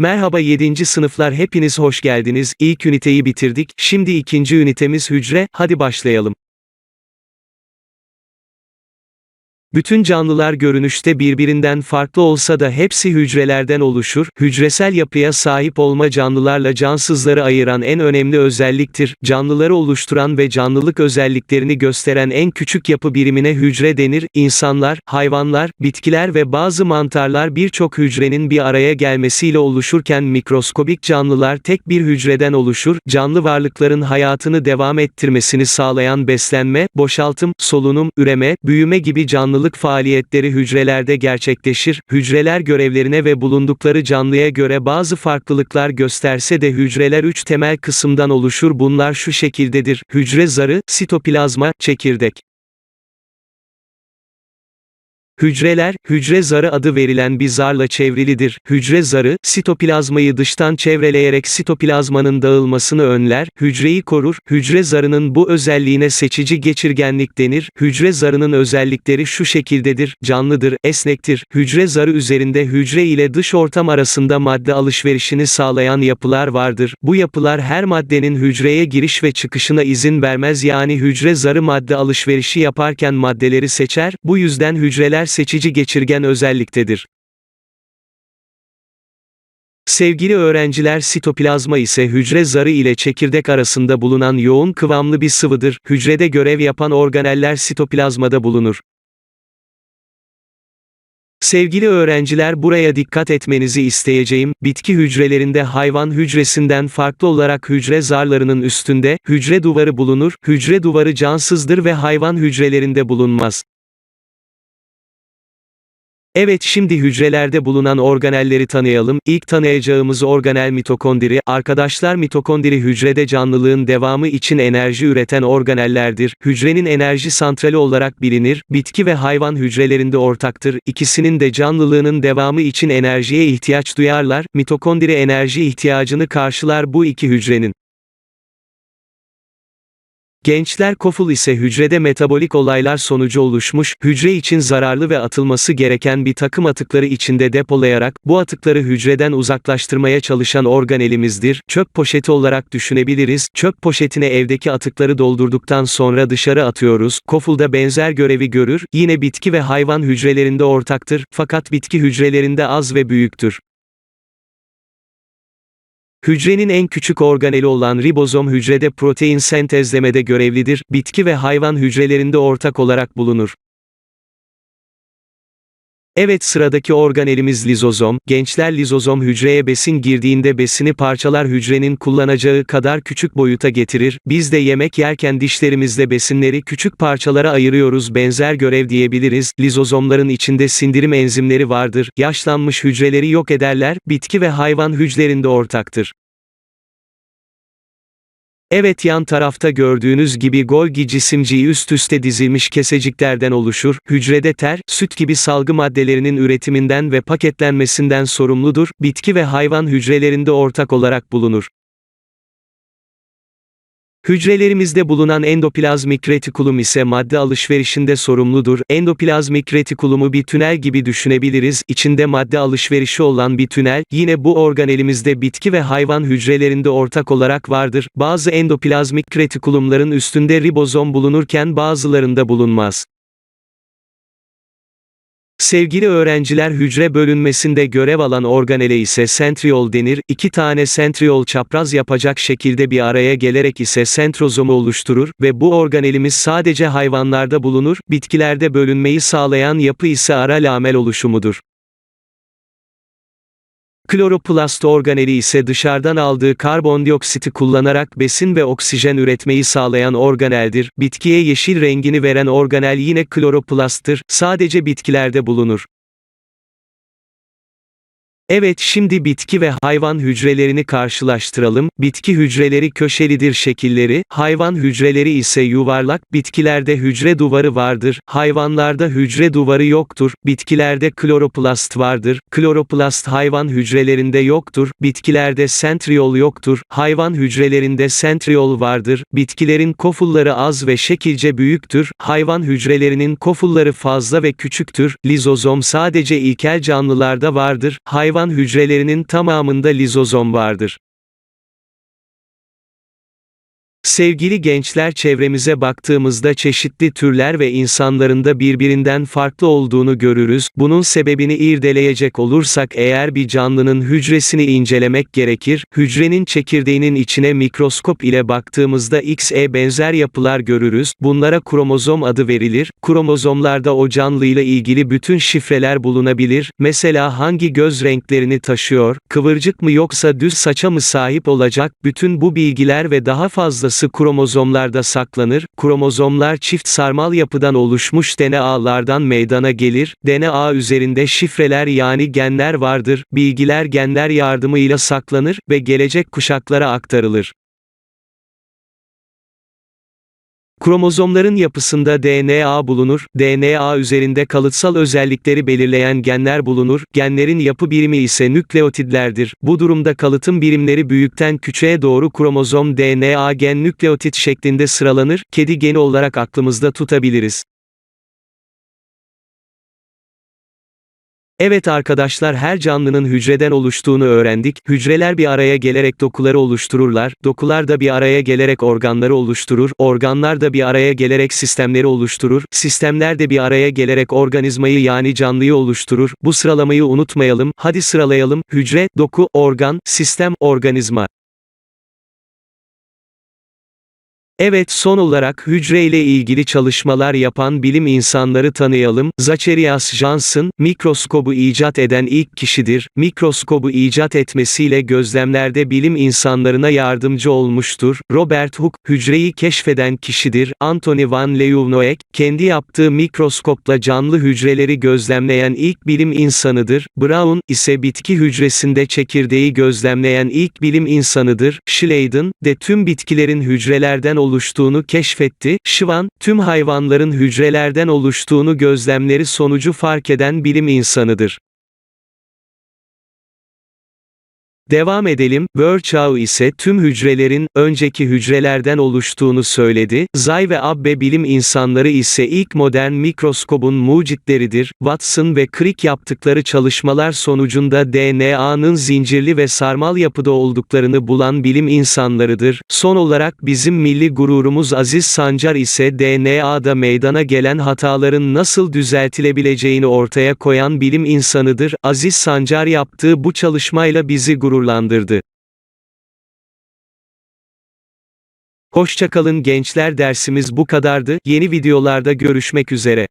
Merhaba 7. sınıflar hepiniz hoş geldiniz. İlk üniteyi bitirdik. Şimdi ikinci ünitemiz hücre. Hadi başlayalım. Bütün canlılar görünüşte birbirinden farklı olsa da hepsi hücrelerden oluşur. Hücresel yapıya sahip olma canlılarla cansızları ayıran en önemli özelliktir. Canlıları oluşturan ve canlılık özelliklerini gösteren en küçük yapı birimine hücre denir. İnsanlar, hayvanlar, bitkiler ve bazı mantarlar birçok hücrenin bir araya gelmesiyle oluşurken mikroskobik canlılar tek bir hücreden oluşur. Canlı varlıkların hayatını devam ettirmesini sağlayan beslenme, boşaltım, solunum, üreme, büyüme gibi canlılık faaliyetleri hücrelerde gerçekleşir. Hücreler görevlerine ve bulundukları canlıya göre bazı farklılıklar gösterse de hücreler üç temel kısımdan oluşur. Bunlar şu şekildedir. Hücre zarı, sitoplazma, çekirdek. Hücreler, hücre zarı adı verilen bir zarla çevrilidir. Hücre zarı, sitoplazmayı dıştan çevreleyerek sitoplazmanın dağılmasını önler, hücreyi korur. Hücre zarının bu özelliğine seçici geçirgenlik denir. Hücre zarının özellikleri şu şekildedir. Canlıdır, esnektir. Hücre zarı üzerinde hücre ile dış ortam arasında madde alışverişini sağlayan yapılar vardır. Bu yapılar her maddenin hücreye giriş ve çıkışına izin vermez yani hücre zarı madde alışverişi yaparken maddeleri seçer. Bu yüzden hücreler seçici geçirgen özelliktedir. Sevgili öğrenciler sitoplazma ise hücre zarı ile çekirdek arasında bulunan yoğun kıvamlı bir sıvıdır. Hücrede görev yapan organeller sitoplazmada bulunur. Sevgili öğrenciler buraya dikkat etmenizi isteyeceğim, bitki hücrelerinde hayvan hücresinden farklı olarak hücre zarlarının üstünde, hücre duvarı bulunur, hücre duvarı cansızdır ve hayvan hücrelerinde bulunmaz. Evet şimdi hücrelerde bulunan organelleri tanıyalım. İlk tanıyacağımız organel mitokondri. Arkadaşlar mitokondri hücrede canlılığın devamı için enerji üreten organellerdir. Hücrenin enerji santrali olarak bilinir. Bitki ve hayvan hücrelerinde ortaktır. İkisinin de canlılığının devamı için enerjiye ihtiyaç duyarlar. Mitokondri enerji ihtiyacını karşılar bu iki hücrenin. Gençler koful ise hücrede metabolik olaylar sonucu oluşmuş, hücre için zararlı ve atılması gereken bir takım atıkları içinde depolayarak, bu atıkları hücreden uzaklaştırmaya çalışan organelimizdir. Çöp poşeti olarak düşünebiliriz, çöp poşetine evdeki atıkları doldurduktan sonra dışarı atıyoruz, kofulda benzer görevi görür, yine bitki ve hayvan hücrelerinde ortaktır, fakat bitki hücrelerinde az ve büyüktür. Hücrenin en küçük organeli olan ribozom hücrede protein sentezlemede görevlidir, bitki ve hayvan hücrelerinde ortak olarak bulunur. Evet sıradaki organelimiz lizozom, gençler lizozom hücreye besin girdiğinde besini parçalar hücrenin kullanacağı kadar küçük boyuta getirir, biz de yemek yerken dişlerimizle besinleri küçük parçalara ayırıyoruz. Benzer görev diyebiliriz, lizozomların içinde sindirim enzimleri vardır, yaşlanmış hücreleri yok ederler, bitki ve hayvan hücrelerinde ortaktır. Evet yan tarafta gördüğünüz gibi Golgi cisimciği üst üste dizilmiş keseciklerden oluşur, hücrede ter, süt gibi salgı maddelerinin üretiminden ve paketlenmesinden sorumludur, bitki ve hayvan hücrelerinde ortak olarak bulunur. Hücrelerimizde bulunan endoplazmik retikulum ise madde alışverişinde sorumludur. Endoplazmik retikulumu bir tünel gibi düşünebiliriz. İçinde madde alışverişi olan bir tünel, yine bu organelimizde bitki ve hayvan hücrelerinde ortak olarak vardır. Bazı endoplazmik retikulumların üstünde ribozom bulunurken bazılarında bulunmaz. Sevgili öğrenciler hücre bölünmesinde görev alan organele ise sentriol denir. İki tane sentriol çapraz yapacak şekilde bir araya gelerek ise sentrozomu oluşturur ve bu organelimiz sadece hayvanlarda bulunur. Bitkilerde bölünmeyi sağlayan yapı ise ara lamel oluşumudur. Kloroplast organeli ise dışarıdan aldığı karbondioksiti kullanarak besin ve oksijen üretmeyi sağlayan organeldir. Bitkiye yeşil rengini veren organel yine kloroplasttır, sadece bitkilerde bulunur. Evet şimdi bitki ve hayvan hücrelerini karşılaştıralım. Bitki hücreleri köşelidir şekilleri, hayvan hücreleri ise yuvarlak, bitkilerde hücre duvarı vardır, hayvanlarda hücre duvarı yoktur, bitkilerde kloroplast vardır, kloroplast hayvan hücrelerinde yoktur, bitkilerde sentriol yoktur, hayvan hücrelerinde sentriol vardır, bitkilerin kofulları az ve şekilce büyüktür, hayvan hücrelerinin kofulları fazla ve küçüktür, lizozom sadece ilkel canlılarda vardır, hayvan hayvan hücrelerinin tamamında lizozom vardır. Sevgili gençler çevremize baktığımızda çeşitli türler ve insanların da birbirinden farklı olduğunu görürüz. Bunun sebebini irdeleyecek olursak eğer bir canlının hücresini incelemek gerekir. Hücrenin çekirdeğinin içine mikroskop ile baktığımızda X'e benzer yapılar görürüz. Bunlara kromozom adı verilir. Kromozomlarda o canlıyla ilgili bütün şifreler bulunabilir. Mesela hangi göz renklerini taşıyor, kıvırcık mı yoksa düz saça mı sahip olacak? Bütün bu bilgiler ve daha fazlası kromozomlarda saklanır, kromozomlar çift sarmal yapıdan oluşmuş DNA'lardan meydana gelir, DNA üzerinde şifreler yani genler vardır, bilgiler genler yardımıyla saklanır ve gelecek kuşaklara aktarılır. Kromozomların yapısında DNA bulunur, DNA üzerinde kalıtsal özellikleri belirleyen genler bulunur, genlerin yapı birimi ise nükleotidlerdir. Bu durumda kalıtım birimleri büyükten küçüğe doğru kromozom DNA gen nükleotit şeklinde sıralanır, kedi geni olarak aklımızda tutabiliriz. Evet arkadaşlar her canlının hücreden oluştuğunu öğrendik. Hücreler bir araya gelerek dokuları oluştururlar. Dokular da bir araya gelerek organları oluşturur. Organlar da bir araya gelerek sistemleri oluşturur. Sistemler de bir araya gelerek organizmayı yani canlıyı oluşturur. Bu sıralamayı unutmayalım. Hadi sıralayalım. Hücre, doku, organ, sistem, organizma. Evet son olarak hücre ile ilgili çalışmalar yapan bilim insanları tanıyalım. Zacharias Janssen, mikroskobu icat eden ilk kişidir. Mikroskobu icat etmesiyle gözlemlerde bilim insanlarına yardımcı olmuştur. Robert Hooke, hücreyi keşfeden kişidir. Anthony van Leeuwenhoek, kendi yaptığı mikroskopla canlı hücreleri gözlemleyen ilk bilim insanıdır. Brown, ise bitki hücresinde çekirdeği gözlemleyen ilk bilim insanıdır. Schleiden, de tüm bitkilerin hücrelerden oluştuğunu keşfetti. Schwann, tüm hayvanların hücrelerden oluştuğunu gözlemleri sonucu fark eden bilim insanıdır. Devam edelim, Virchow ise tüm hücrelerin, önceki hücrelerden oluştuğunu söyledi, Zay ve Abbe bilim insanları ise ilk modern mikroskobun mucitleridir, Watson ve Crick yaptıkları çalışmalar sonucunda DNA'nın zincirli ve sarmal yapıda olduklarını bulan bilim insanlarıdır. Son olarak bizim milli gururumuz Aziz Sancar ise DNA'da meydana gelen hataların nasıl düzeltilebileceğini ortaya koyan bilim insanıdır. Aziz Sancar yaptığı bu çalışmayla bizi gurur gururlandırdı. Hoşçakalın gençler dersimiz bu kadardı, yeni videolarda görüşmek üzere.